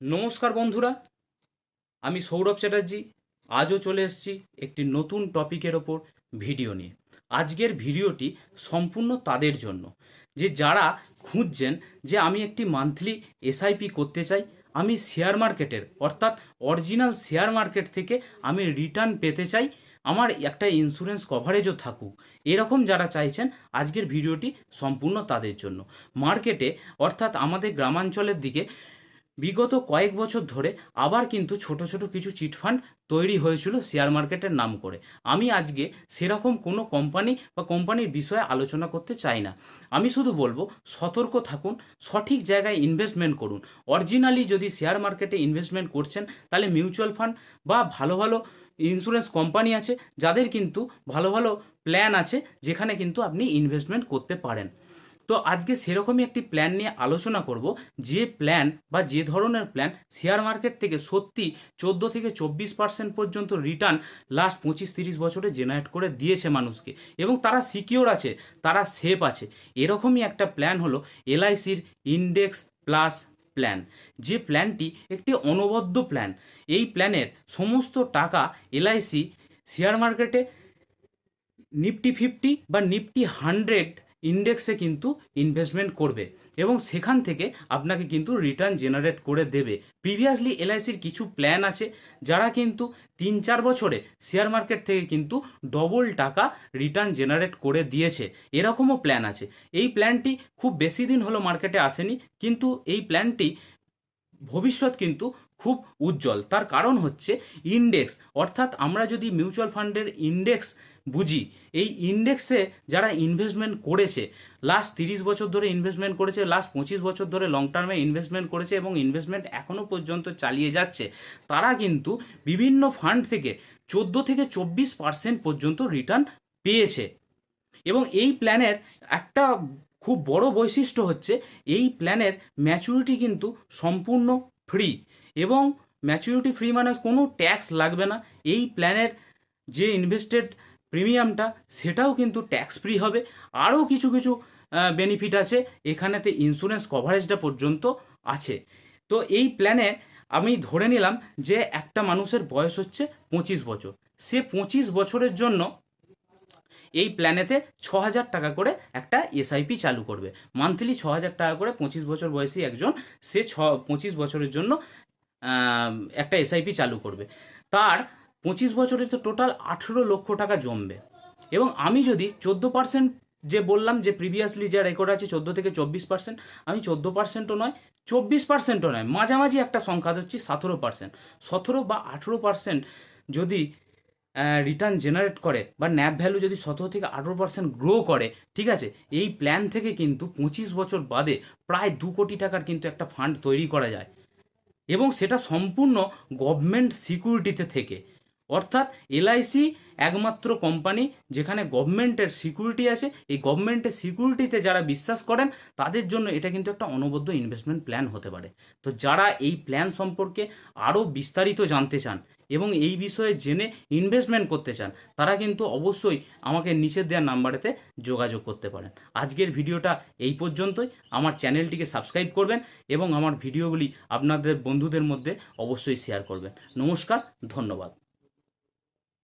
নমস্কার বন্ধুরা, আমি সৌরভ চ্যাটার্জি, আজও চলে এসেছি একটি নতুন টপিকের ওপর ভিডিও নিয়ে। আজকের ভিডিওটি সম্পূর্ণ তাদের জন্য, যে যারা খুঁজছেন যে আমি একটি মান্থলি এসআইপি করতে চাই, আমি শেয়ার মার্কেটের, অর্থাৎ অরিজিনাল শেয়ার মার্কেট থেকে আমি রিটার্ন পেতে চাই, আমার একটা ইন্স্যুরেন্স কভারেজও থাকুক। এরকম যারা চাইছেন, আজকের ভিডিওটি সম্পূর্ণ তাদের জন্য। মার্কেটে, অর্থাৎ আমাদের গ্রামাঞ্চলের দিকে বিগত কয়েক বছর ধরে আবার কিন্তু ছোট ছোট কিছু চিটফান্ড তৈরি হয়েছিল শেয়ার মার্কেটের নাম করে। আমি আজকে সেরকম কোনো কোম্পানি বা কোম্পানির বিষয়ে আলোচনা করতে চাই না। আমি শুধু বলব, সতর্ক থাকুন, সঠিক জায়গায় ইনভেস্টমেন্ট করুন। অরিজিনালি যদি শেয়ার মার্কেটে ইনভেস্টমেন্ট করছেন, তাহলে মিউচুয়াল ফান্ড বা ভালো ভালো ইন্স্যুরেন্স কোম্পানি আছে, যাদের কিন্তু ভালো ভালো প্ল্যান আছে, যেখানে কিন্তু আপনি ইনভেস্টমেন্ট করতে পারেন। তো আজকে সেরকমই একটি প্ল্যান নিয়ে আলোচনা করব। যে প্ল্যান বা যে ধরনের প্ল্যান শেয়ার মার্কেট থেকে সত্যি চোদ্দ থেকে চব্বিশ পার্সেন্ট পর্যন্ত রিটার্ন লাস্ট পঁচিশ তিরিশ বছরে জেনারেট করে দিয়েছে মানুষকে এবং তারা সিকিওর আছে, তারা সেফ আছে। এরকমই একটা প্ল্যান হলো এলআইসির ইন্ডেক্স প্লাস প্ল্যান যে প্ল্যানটি একটি অনবদ্য প্ল্যান এই প্ল্যানের সমস্ত টাকা এলআইসি শেয়ার মার্কেটে নিফটি ফিফটি বা নিফটি হান্ড্রেড ইন্ডেক্সে কিন্তু ইনভেস্টমেন্ট করবে এবং সেখান থেকে আপনাকে কিন্তু রিটার্ন জেনারেট করে দেবে। প্রিভিয়াসলি এলআইসির কিছু প্ল্যান আছে যারা কিন্তু তিন চার বছরে শেয়ার মার্কেট থেকে কিন্তু ডবল টাকা রিটার্ন জেনারেট করে দিয়েছে। এরকমও প্ল্যান আছে। এই প্ল্যানটি খুব বেশি দিন হলো মার্কেটে আসেনি, কিন্তু এই প্ল্যানটি ভবিষ্যৎ কিন্তু খুব উজ্জ্বল। তার কারণ হচ্ছে ইন্ডেক্স অর্থাৎ আমরা যদি মিউচুয়াল ফান্ডের ইন্ডেক্স বুঝি, এই ইন্ডেক্সে যারা ইনভেস্টমেন্ট করেছে লাস্ট তিরিশ বছর ধরে ইনভেস্টমেন্ট করেছে লাস্ট পঁচিশ বছর ধরে লং টার্মে ইনভেস্টমেন্ট করেছে এবং ইনভেস্টমেন্ট এখনও পর্যন্ত চালিয়ে যাচ্ছে, তারা কিন্তু বিভিন্ন ফান্ড থেকে চোদ্দ থেকে চব্বিশ পার্সেন্ট পর্যন্ত রিটার্ন পেয়েছে। এবং এই প্ল্যানের একটা খুব বড় বৈশিষ্ট্য হচ্ছে, এই প্ল্যানের ম্যাচুরিটি কিন্তু সম্পূর্ণ ফ্রি এবং ম্যাচুরিটি ফ্রি মানে কোনো ট্যাক্স লাগবে না। এই প্ল্যানের যে ইনভেস্টেড প্রিমিয়ামটা সেটাও কিন্তু ট্যাক্স ফ্রি হবে। আরও কিছু কিছু বেনিফিট আছে। এখানেতে ইন্স্যুরেন্স কভারেজটা পর্যন্ত আছে। তো এই প্ল্যানে আমি ধরে নিলাম যে একটা মানুষের বয়স হচ্ছে পঁচিশ বছর। সে পঁচিশ বছরের জন্য এই প্ল্যানেতে ছ হাজার টাকা করে একটা এসআইপি চালু করবে। মান্থলি ছ হাজার টাকা করে পঁচিশ বছর বয়সী একজন, সে ছ, পঁচিশ বছরের জন্য একটা এসআইপি চালু করবে। তার পঁচিশ বছরে তো টোটাল আঠেরো লক্ষ টাকা জমবে। এবং আমি যদি চোদ্দ পার্সেন্ট যে বললাম যে প্রিভিয়াসলি যা রেকর্ড আছে চোদ্দ থেকে চব্বিশ পার্সেন্ট আমি চোদ্দ পার্সেন্টও নয়, চব্বিশ পার্সেন্টও নয়, মাঝামাঝি একটা সংখ্যা ধরছি সতেরো পার্সেন্ট সতেরো বা আঠেরো পার্সেন্ট যদি রিটার্ন জেনারেট করে বা ন্যাপ ভ্যালু যদি সতেরো থেকে আঠেরো পার্সেন্ট গ্রো করে, ঠিক আছে? এই প্ল্যান থেকে কিন্তু পঁচিশ বছর বাদে প্রায় দু কোটি টাকার কিন্তু একটা ফান্ড তৈরি করা যায়। এবং সেটা সম্পূর্ণ গভর্নমেন্ট সিকিউরিটিতে থেকে। অর্থাৎ এলআইসি একমাত্র কোম্পানি যেখানে গভর্নমেন্টের সিকিউরিটি আছে। এই গভর্নমেন্টের সিকিউরিটিতে যারা বিশ্বাস করেন, তাদের জন্য এটা কিন্তু একটা অনবদ্য ইনভেস্টমেন্ট প্ল্যান হতে পারে। তো যারা এই প্ল্যান সম্পর্কে আরও বিস্তারিত জানতে চান এবং এই বিষয়ে জেনে ইনভেস্টমেন্ট করতে চান, তারা কিন্তু অবশ্যই আমাকে নিচের দেওয়ার নাম্বারেতে যোগাযোগ করতে পারেন। আজকের ভিডিওটা এই পর্যন্তই। আমার চ্যানেলটিকে সাবস্ক্রাইব করবেন এবং আমার ভিডিওগুলি আপনাদের বন্ধুদের মধ্যে অবশ্যই শেয়ার করবেন। নমস্কার, ধন্যবাদ।